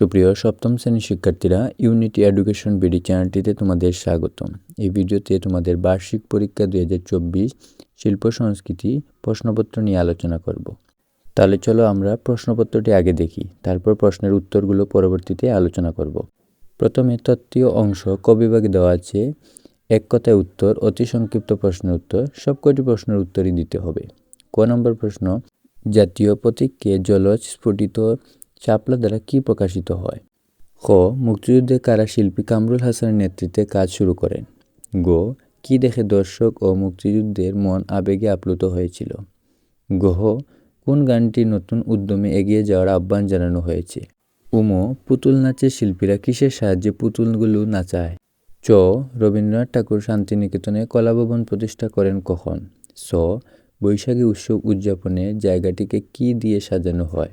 সুপ্রিয়, সপ্তম শ্রেণির শিক্ষার্থীরা ইউনিটি এডুকেশন বিডি চ্যানেলটিতে তোমাদের স্বাগতম। এই ভিডিওতে তোমাদের বার্ষিক পরীক্ষা দুই হাজার চব্বিশ শিল্প সংস্কৃতি প্রশ্নপত্র নিয়ে আলোচনা করব। তাহলে চলো আমরা প্রশ্নপত্রটি আগে দেখি, তারপর প্রশ্নের উত্তরগুলো পরবর্তীতে আলোচনা করব। প্রথমে তত্ত্বীয় অংশ কবিভাগে দেওয়া আছে, এক কথায় উত্তর, অতি সংক্ষিপ্ত প্রশ্নের উত্তর সবকটি প্রশ্নের উত্তরই দিতে হবে। ক নম্বর প্রশ্ন, জাতীয় প্রতীককে জলজ স্ফুটিত শাপলা দ্বারা কি প্রকাশিত হয়? খ. মুক্তিযুদ্ধে কারা শিল্পী কামরুল হাসানের নেতৃত্বে কাজ শুরু করেন? গো. কি দেখে দর্শক ও মুক্তিযুদ্ধের মন আবেগে আপ্লুত হয়েছিল? গহ কোন গানটি নতুন উদ্যমে এগিয়ে যাওয়ার আহ্বান জানানো হয়েছে? উমো. পুতুল নাচের শিল্পীরা কিসের সাহায্যে পুতুলগুলো নাচায়? চ. রবীন্দ্রনাথ ঠাকুর শান্তিনিকেতনে কলাভবন প্রতিষ্ঠা করেন কখন? স. বৈশাখী উৎসব উদযাপনে জায়গাটিকে কি দিয়ে সাজানো হয়?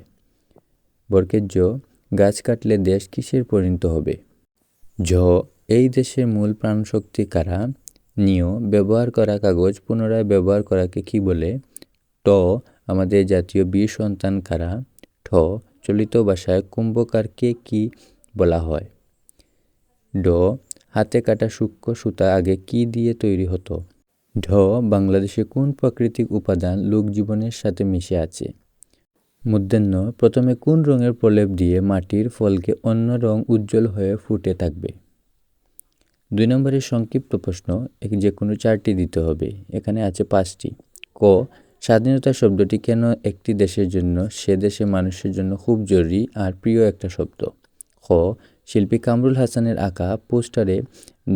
বরকের জ, গাছ কাটলে দেশ কিসের পরিণত হবে? ঝ, এই দেশের মূল প্রাণশক্তি কারা? নিয়, ব্যবহার করা কাগজ পুনরায় ব্যবহার করাকে কি বলে? ট, আমাদের জাতীয় বীর সন্তান কারা? ঠ, চলিত ভাষায় কুম্ভকারকে কি বলা হয়? ড, হাতে কাটা সূক্ষ্ম সুতা আগে কি দিয়ে তৈরি হতো? ঢ, বাংলাদেশে কোন প্রাকৃতিক উপাদান লোকজীবনের সাথে মিশে আছে? মধ্যাহ্ন প্রথমে কোন রঙের প্রলেপ দিয়ে মাটির ফলকে অন্য রং উজ্জ্বল হয়ে ফুটে থাকবে? দুই নম্বরের সংক্ষিপ্ত প্রশ্ন যে কোনো চারটি দিতে হবে। এখানে আছে পাঁচটি। ক, স্বাধীনতা শব্দটি কেন একটি দেশের জন্য, সে দেশে মানুষের জন্য খুব জরুরি আর প্রিয় একটা শব্দ? খ, শিল্পী কামরুল হাসানের আঁকা পোস্টারে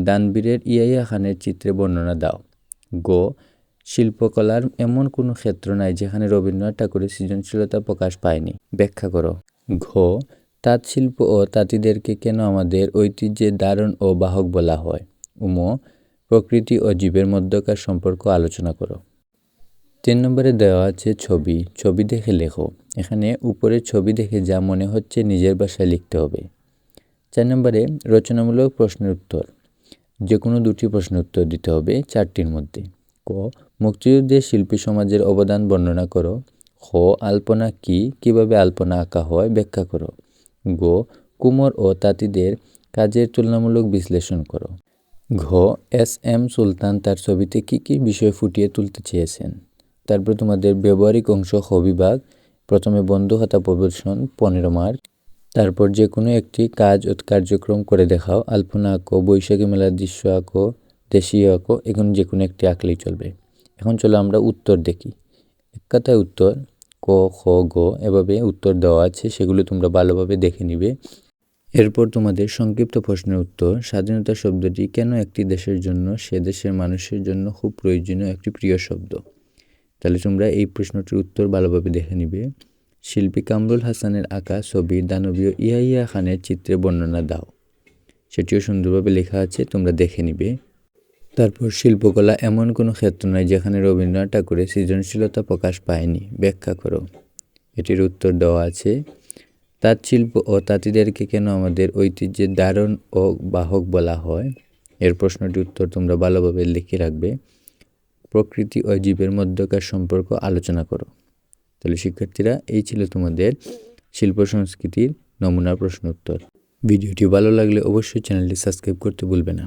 দানবীরের ইয়াইয়া খানের চিত্রে বর্ণনা দাও। গো শিল্পকলার এমন কোনো ক্ষেত্র নাই যেখানে রবীন্দ্রনাথ ঠাকুরের সৃজনশীলতা প্রকাশ পায়নি। ব্যাখ্যা করো। ঘ. তাঁত শিল্প ও তাঁতিদেরকে কেন আমাদের ঐতিহ্যের দারণ ও বাহক বলা হয়? উম প্রকৃতি ও জীবের মধ্যকার সম্পর্ক আলোচনা করো। তিন নম্বরে দেওয়া আছে ছবি। ছবি দেখে লেখো। এখানে উপরে ছবি দেখে যা মনে হচ্ছে নিজের ভাষায় লিখতে হবে। চার নম্বরে রচনামূলক প্রশ্নের উত্তর। যে কোনো দুটি প্রশ্নের উত্তর দিতে হবে চারটির মধ্যে। ক. মুক্তিযুদ্ধের শিল্পী সমাজের অবদান বর্ণনা করো। খ, আলপনা কি? কীভাবে আলপনা আঁকা হয়? ব্যাখ্যা করো। গো, কুমোর ও তাঁতিদের কাজের তুলনামূলক বিশ্লেষণ করো। ঘ, এস এম সুলতান তার ছবিতে কি কি বিষয় ফুটিয়ে তুলতে চেয়েছেন? তারপর তোমাদের ব্যবহারিক অংশ হবিভাগ প্রথমে বন্ধু খাতা প্রদর্শন, পনেরো মার্ক তারপর যে কোনো একটি কাজ ও কার্যক্রম করে দেখাও। আলপনা আঁকো, বৈশাখী মেলার দৃশ্য আঁকো, দেশীয় আঁকো এখন যে কোনো একটি আঁকলেই চলবে। এখন চলো আমরা উত্তর দেখি। এক কথায় উত্তর, ক, খ, গ এভাবে উত্তর দেওয়া আছে, সেগুলো তোমরা ভালোভাবে দেখে নিবে। এরপর তোমাদের সংক্ষিপ্ত প্রশ্নের উত্তর, স্বাধীনতা শব্দটি কেন একটি দেশের জন্য, সে দেশের মানুষের জন্য খুব প্রয়োজনীয় একটি প্রিয় শব্দ? তাহলে তোমরা এই প্রশ্নটির উত্তর ভালোভাবে দেখে নিবে। শিল্পী কামরুল হাসানের আঁকা ছবি দানবীয় ইয়াইয়া খানের চিত্রে বর্ণনা দাও। সেটিও সুন্দরভাবে লেখা আছে, তোমরা দেখে নিবে। তারপর শিল্পকলা এমন কোনো ক্ষেত্র নয় যেখানে রবীন্দ্রনাথ ঠাকুরের সৃজনশীলতা প্রকাশ পায়নি। ব্যাখ্যা করো। এটির উত্তর দেওয়া আছে, তাঁত শিল্প ও তাঁতিদেরকে কেন আমাদের ঐতিহ্যের দারণ ও বাহক বলা হয়? এর প্রশ্নটির উত্তর তোমরা ভালোভাবে লিখে রাখবে। প্রকৃতি ও জীবের মধ্যকার সম্পর্ক আলোচনা করো। তাহলে শিক্ষার্থীরা, এই ছিল তোমাদের শিল্প সংস্কৃতির নমুনা প্রশ্ন উত্তর ভিডিওটি ভালো লাগলে অবশ্যই চ্যানেলটি সাবস্ক্রাইব করতে ভুলবে না।